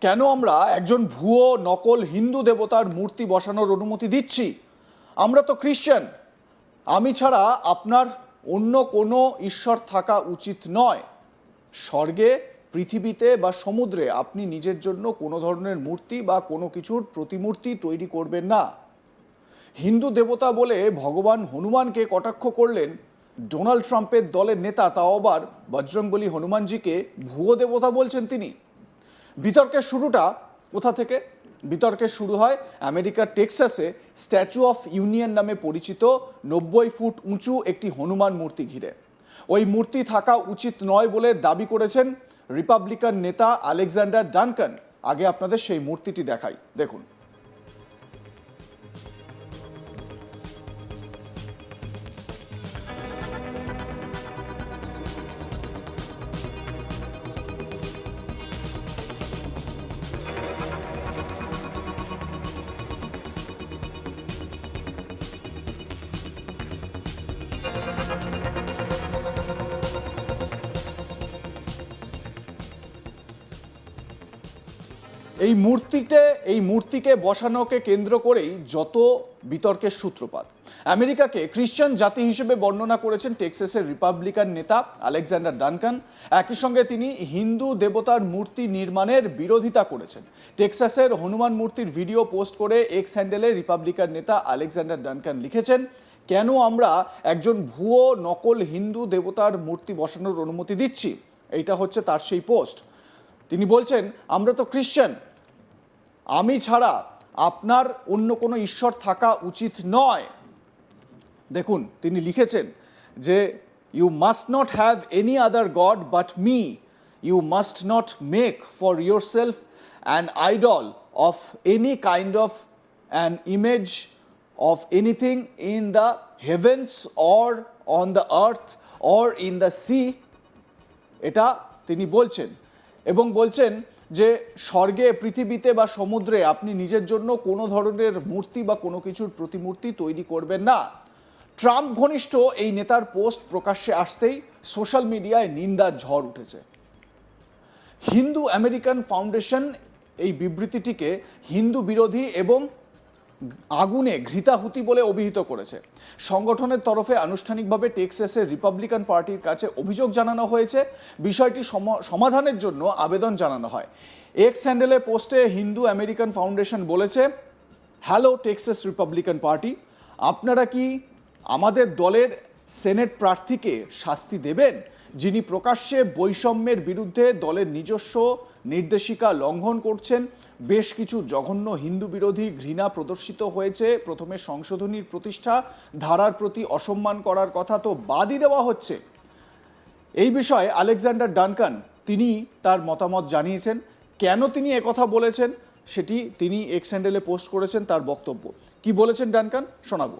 কেন আমরা একজন ভুয়ো নকল হিন্দু দেবতার মূর্তি বসানোর অনুমতি দিচ্ছি? আমরা তো খ্রিশ্চান। আমি ছাড়া আপনার অন্য কোনো ঈশ্বর থাকা উচিত নয়। স্বর্গে, পৃথিবীতে বা সমুদ্রে আপনি নিজের জন্য কোনো ধরনের মূর্তি বা কোনো কিছুর প্রতিমূর্তি তৈরি করবেন না। হিন্দু দেবতা বলে ভগবান হনুমানকে কটাক্ষ করলেন, ডোনাল্ড ট্রাম্পের দলের নেতা তাও আবার বজরংবলী হনুমানজিকে ভুয়ো দেবতা বলছেন তিনি। বিতর্কের শুরুটা কোথা থেকে? বিতর্কের শুরু হয় আমেরিকার টেক্সাসে স্ট্যাচু অফ ইউনিয়ন নামে পরিচিত নব্বই ফুট উঁচু একটি হনুমান মূর্তি ঘিরে। ওই মূর্তি থাকা উচিত নয় বলে দাবি করেছেন রিপাবলিকান নেতা আলেকজান্ডার ডানকান। আগে আপনাদের সেই মূর্তিটি দেখাই। দেখুন। এই মূর্তিতে, এই মূর্তিকে বসানোকে কেন্দ্র করেই যত বিতর্কের সূত্রপাত। আমেরিকাকে খ্রিশ্চান জাতি হিসেবে বর্ণনা করেছেন টেক্সাসের রিপাবলিকান নেতা আলেকজান্ডার ডানকান। একই সঙ্গে তিনি হিন্দু দেবতার মূর্তি নির্মাণের বিরোধিতা করেছেন। টেক্সাসের হনুমান মূর্তির ভিডিও পোস্ট করে এক্স হ্যান্ডেলে রিপাবলিকান নেতা আলেকজান্ডার ডানকান লিখেছেন, কেন আমরা একজন ভুয়ো নকল হিন্দু দেবতার মূর্তি বসানোর অনুমতি দিচ্ছি? এইটা হচ্ছে তার সেই পোস্ট। তিনি বলছেন, আমরা তো খ্রিশ্চান আমি ছাড়া আপনার অন্য কোনো ঈশ্বর থাকা উচিত নয়। দেখুন, তিনি লিখেছেন যে you must not have any other god but me you must not make for yourself an idol of any kind of an image of anything in the heavens or on the earth or in the sea এটা তিনি বলছেন এবং বলছেন যে স্বর্গে, পৃথিবীতে বা সমুদ্রে আপনি নিজের জন্য কোনো ধরনের মূর্তি বা কোনো কিছুর প্রতিমূর্তি তৈরি করবেন না। ট্রাম্প ঘনিষ্ঠ এই নেতার পোস্ট প্রকাশ্যে আসতেই সোশ্যাল মিডিয়ায় নিন্দার ঝড় উঠেছে। হিন্দু আমেরিকান ফাউন্ডেশন এই বিবৃতিটিকে হিন্দু বিরোধী এবং আগুনে ঘৃতাহুতি বলে অভিহিত করেছে। সংগঠনের তরফে আনুষ্ঠানিকভাবে টেক্সাসের রিপাবলিকান পার্টির কাছে অভিযোগ জানানো হয়েছে। বিষয়টি সম- সমাধানের জন্য আবেদন জানানো হয়। এক্স হ্যান্ডেলে পোস্টে হিন্দু আমেরিকান ফাউন্ডেশন বলেছে, হ্যালো, টেক্সাস রিপাবলিকান পার্টি, আপনারা কি আমাদের দলের সেনেট প্রার্থীকে শাস্তি দেবেন? যিনি প্রকাশ্যে বৈষম্যের বিরুদ্ধে দলের নিজস্ব নির্দেশিকা লঙ্ঘন করছেন, বেশ কিছু জঘন্য হিন্দু বিরোধী ঘৃণা প্রদর্শিত হয়েছে। প্রথমে সংশোধনীর প্রতিষ্ঠা, ধারার প্রতি অসম্মান করার কথা তো বাদই দেওয়া হচ্ছে। এই বিষয়ে আলেকজান্ডার ডানকান, তিনি তার মতামত জানিয়েছেন। কেন তিনি একথা বলেছেন, সেটি তিনি এক্স হ্যান্ডেলে পোস্ট করেছেন তার বক্তব্য। কি বলেছেন ডানকান? শোনাবো।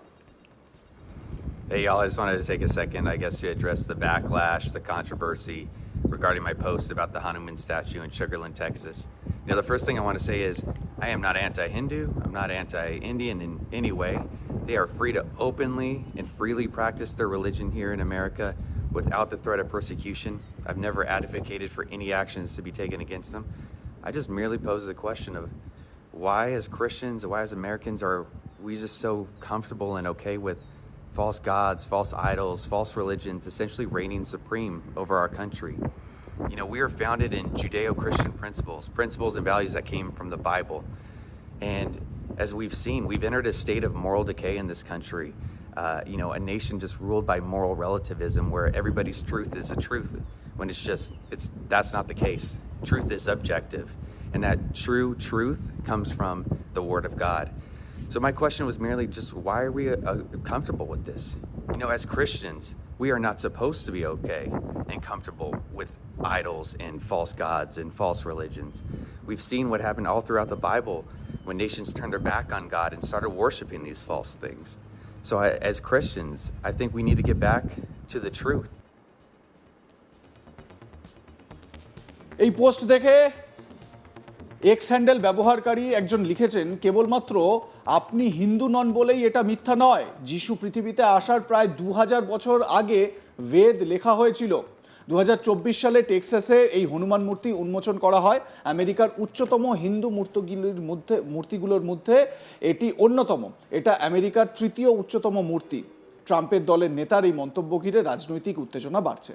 Hey, y'all, I just wanted to take a second, I guess, to address the backlash, the controversy regarding my post about the Hanuman statue in Sugarland, Texas. You know, the first thing I want to say is I am not anti Hindu, I'm not anti Indian in any way. They are free to openly and freely practice their religion here in America without the threat of persecution. I've never advocated for any actions to be taken against them. I just merely pose the question of why, as Christians, why, as Americans, are we just so comfortable and okay with false gods, false idols, false religions essentially reigning supreme over our country. You know, we are founded in Judeo Christian principles, principles and values that came from the Bible. And as we've seen, we've entered a state of moral decay in this country. Uh, you know, a nation just ruled by moral relativism where everybody's truth is a truth when it's just, it's that's not the case. Truth is objective. And that true truth comes from the Word of God. So my question was merely just why are we uh, comfortable with this? You know, as Christians, we are not supposed to be okay and comfortable with idols and false gods and false religions. We've seen what happened all throughout the Bible when nations turned their back on God and started worshiping these false things. So I, as Christians, I think we need to get back to the truth. এই post দেখে X handle ব্যবহারকারী একজন লিখেছেন, কেবলমাত্র আপনি হিন্দু নন বলেই এটা মিথ্যা নয়। যিশু পৃথিবীতে আসার প্রায় দু হাজার বছর আগে বেদ লেখা হয়েছিল। দু হাজার চব্বিশ সালে টেক্সাসে এই হনুমান মূর্তি উন্মোচন করা হয়। আমেরিকার উচ্চতম হিন্দু মূর্তিগুলির মধ্যে, মূর্তিগুলোর মধ্যে এটি অন্যতম। এটা আমেরিকার তৃতীয় উচ্চতম মূর্তি। ট্রাম্পের দলের নেতার এই মন্তব্য ঘিরে রাজনৈতিক উত্তেজনা বাড়ছে।